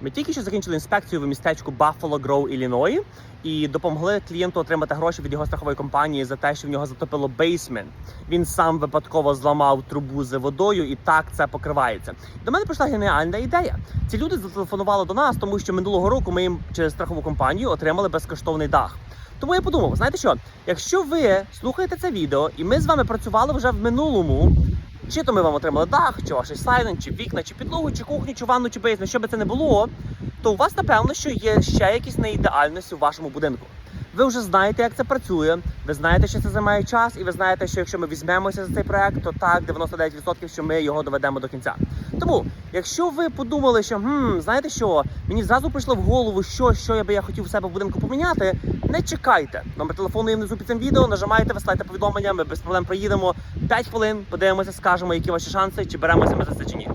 Ми тільки що закінчили інспекцію в містечку Buffalo Grove, Ілліної, і допомогли клієнту отримати гроші від його страхової компанії за те, що в нього затопило бейсмент. Він сам випадково зламав трубу з водою, і так це покривається. До мене прийшла геніальна ідея. Ці люди зателефонували до нас, тому що минулого року ми їм через страхову компанію отримали безкоштовний дах. Тому я подумав, знаєте що? Якщо ви слухаєте це відео, і ми з вами працювали вже в минулому, чи то ми вам отримали дах, чи ваш сайлен, чи вікна, чи підлогу, чи кухню, чи ванну, чи бейсмент, що би це не було, то у вас напевно, що є ще якісь неідеальності у вашому будинку. Ви вже знаєте, як це працює. Ви знаєте, що це займає час, і ви знаєте, що якщо ми візьмемося за цей проект, то так 99% що ми його доведемо до кінця. Тому, якщо ви подумали, що хм, знаєте що, мені зразу прийшло в голову, що, що я би я хотів у себе в будинку поміняти, не чекайте. Номер телефону є внизу під цим відео, нажимайте, висилайте повідомлення, ми без проблем приїдемо 5 хвилин, подивимося, скажемо, які ваші шанси, чи беремося ми за це чи ні.